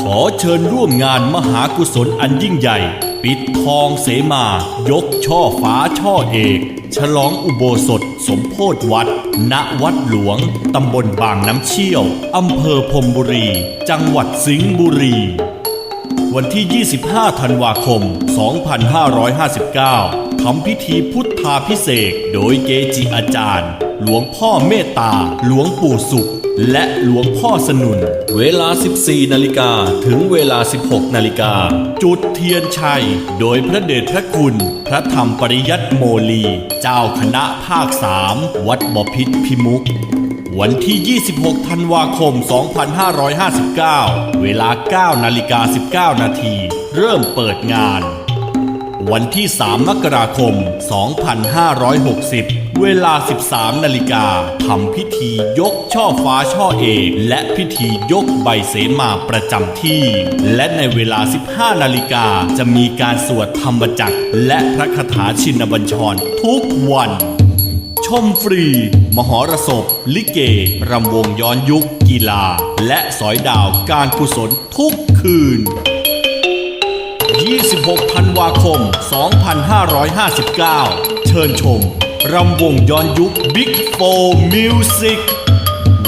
ขอเชิญร่วมงานมหากุศลอันยิ่งใหญ่ ปิดทองเสมา ยกช่อฟ้าช่อเอก ฉลองอุโบสถ สมโพธวัด ณวัดหลวง ตำบลบางน้ำเชี่ยว อำเภอพรมบุรี จังหวัดสิงห์บุรีวันที่ 25 ธันวาคม 2559 ทำพิธีพุทธาพิเศษ โดยเกจิอาจารย์ หลวงพ่อเมตตา หลวงปู่สุข และหลวงพ่อสนุน เวลา 14 นาฬิกาถึงเวลา 16 นาฬิกา จุดเทียนชัย โดยพระเดชพระคุณ พระธรรมปริยัติโมลี เจ้าคณะภาค3วัดบพิษพิมุกวันที่ 26 ธันวาคม 2559 เวลา 9 นาฬิกา 19 นาที เริ่มเปิดงาน วันที่ 3 มกราคม 2560 เวลา 13 นาฬิกาทำพิธียกช่อฟ้าช่อเอก และพิธียกใบเสมาประจำที่ และในเวลา 15 นาฬิกาจะมีการสวดธรรมจักร และพระคาถาชินบัญชรทุกวันชมฟรี มหรสพ ลิเก รำวงย้อนยุค กีฬา และสอยดาวการกุศลทุกคืน 26 ธันวาคม 2559 เชิญชม รำวงย้อนยุค Big 4 Music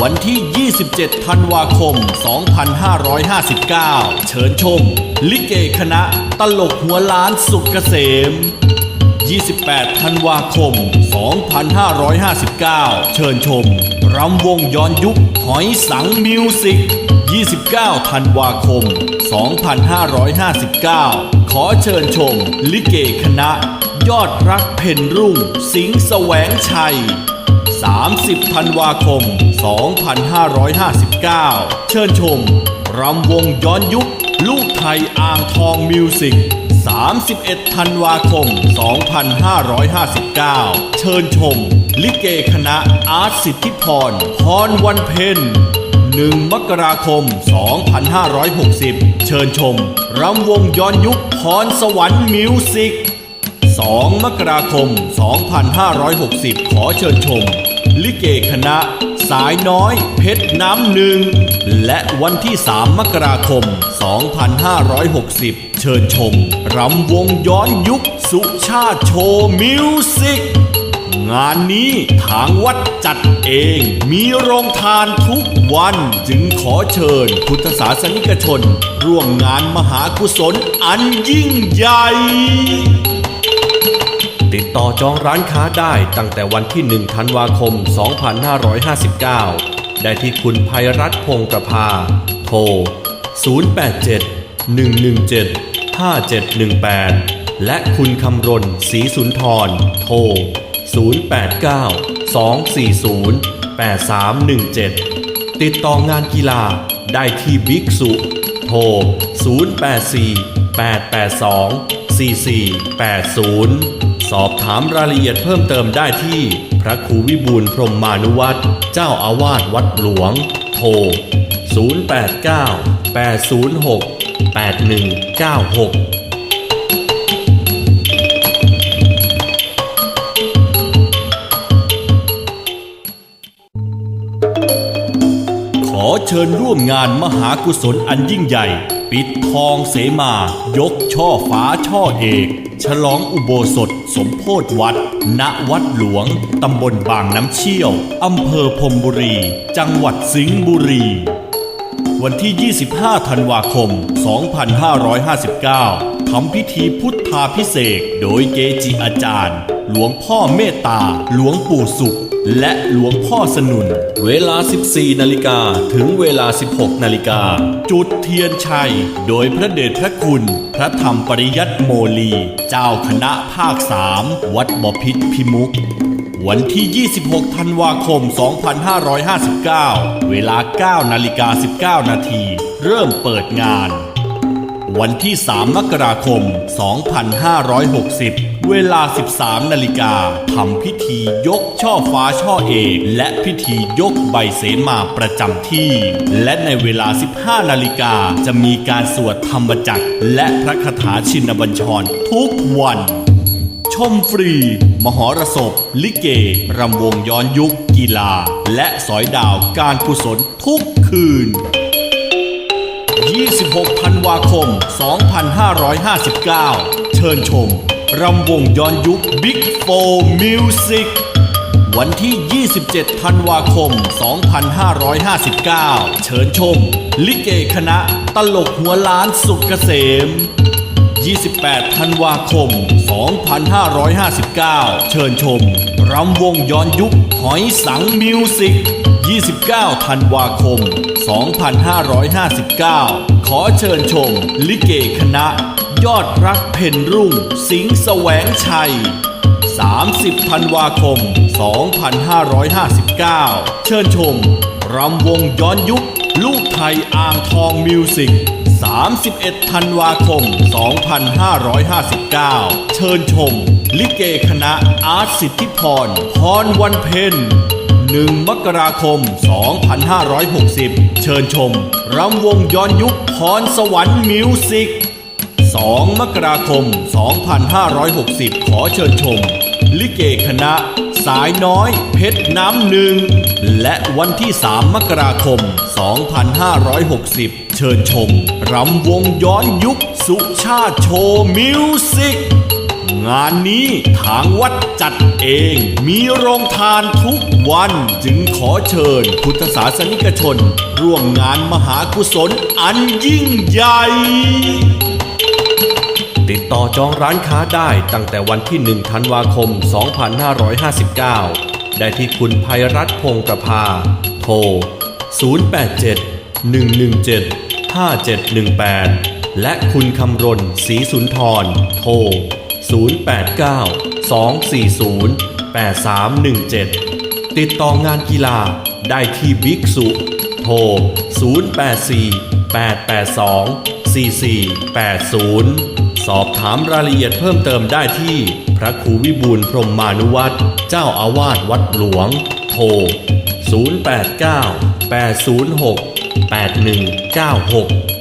วันที่ 27 ธันวาคม 2559 เชิญชม ลิเกคณะตลกหัวล้านสุกเกษม 28 ธันวาคม 2559 เชิญชม รำวงย้อนยุคหอยสังมิวสิก 29 ธันวาคม 2559 ขอเชิญชม ลิเกคณะ ยอดรักเพ่นรุ่ง สิงห์แสวงชัย 30 ธันวาคม 2559 เชิญชม รำวงย้อนยุค ลูกไทยอ่างทองมิวสิก31 ธันวาคม 2559 เชิญชม ลิเกคณะอาร์ตสิทธิพรพรวันเพ็ญ 1 มกราคม 2560 เชิญชมรำวงย้อนยุคพรสวรรค์มิวสิก 2 มกราคม 2560 ขอเชิญชม ลิเกคณะ สายน้อยเพชรน้ำหนึ่ง และวันที่ 3 มกราคม 2560 เชิญชมรำวงย้อนยุคสุชาติโชว์มิวสิก งานนี้ทางวัดจัดเอง มีโรงทานทุกวันจึงขอเชิญ พุทธศาสนิกชน ร่วมงานมหากุศลอันยิ่งใหญ่ ติดต่อจองร้านค้าได้ตั้งแต่วันที่ 1 ธันวาคม 2559 ได้ที่คุณภัยรัตนพงประภา โทร 087 117 5718 และคุณคำรณศรีสุนทร โทร 089 240 8317 ติดต่องานกีฬาได้ที่บิ๊กสุโทร 084 882 4480 สอบถามรายละเอียดเพิ่มเติมได้ที่พระครูวิบูลพรหมานุวัตรเจ้าอาวาสวัดหลวง โทร 089 806 8196 อเชิญร่วมงานมหากุศลอันยิ่งใหญ่ ปิดทองเสมา ยกช่อฟ้าช่อเอก ฉลองอุโบสถ สมโพธวัด ณวัดหลวง ตำบลบางน้ำเชี่ยว อำเภอพรมบุรี จังหวัดสิงห์บุรี วันที่ 25 ธันวาคม 2559 ทำพิธีพุทธาพิเศษโดยเกจิอาจารย์ หลวงพ่อเมตตา หลวงปู่สุข และหลวงพ่อสนุน เวลา 14 นาฬิกาถึงเวลา 16 นาฬิกา จุดเทียนชัย โดยพระเดชพระคุณ พระธรรมปริยัติโมลี เจ้าคณะภาค 3 วัดบพิษพิมุก วันที่ 26 ธันวาคม 2559 เวลา 9 นาฬิกา 19 นาที เริ่มเปิดงาน วันที่ 3 มกราคม 2560 เวลา 13 นาฬิกาทำพิธียกช่อฟ้าช่อเอก และพิธียกใบเสมาประจำที่ และในเวลา 15 นาฬิกาจะมีการสวดธรรมจักรและพระคาถาชินบัญชรทุกวันชมฟรี มหรสพ ลิเก รำวงย้อนยุค กีฬา และสอยดาวการกุศลทุกคืน 26 ธันวาคม 2559 เชิญชม รำวงย้อนยุค Big 4 Music วันที่ 27 ธันวาคม 2559 เชิญชม ลิเกคณะ ตลกหัวล้านสุกเกษม 28 ธันวาคม 2559 เชิญชม รำวงย้อนยุค หอยสังมิวสิก 29 ธันวาคม 2559 ขอเชิญชม ลิเกคณะ ยอดรักเพ่นรุ่ง สิงห์แสวงชัย 30 ธันวาคม 2559 เชิญชม รำวงย้อนยุค ลูกไทยอ่างทองมิวสิก31 ธันวาคม 2559 เชิญชม ลิเกคณะอาร์ตสิทธิพร พรวันเพ็ญ 1 มกราคม 2560 เชิญชม รำวงย้อนยุคพรสวรรค์มิวสิก 2 มกราคม 2560 ขอเชิญชม ลิเกคณะ สายน้อย เพชรน้ำหนึ่ง และวันที่ 3 มกราคม 2560 เชิญชม รำวงย้อนยุคสุชาติโชว์มิวสิก งานนี้ทางวัดจัดเอง มีโรงทานทุกวันจึงขอเชิญ พุทธศาสนิกชน ร่วมงานมหากุศลอันยิ่งใหญ่ ติดต่อจองร้านค้าได้ตั้งแต่วันที่ 1 ธันวาคม 2559 ได้ที่คุณภัยรัตนพงประภา โทร 087 117 5718 และคุณคำรณศรีสุนทร โทร 089 240 8317 ติดต่องานกีฬาได้ที่บิ๊กสุโทร 084 882 4480 สอบถามรายละเอียดเพิ่มเติมได้ที่พระครูวิบูลพรมมานุวัตรเจ้าอาวาสวัดหลวง โทร 089 806 8196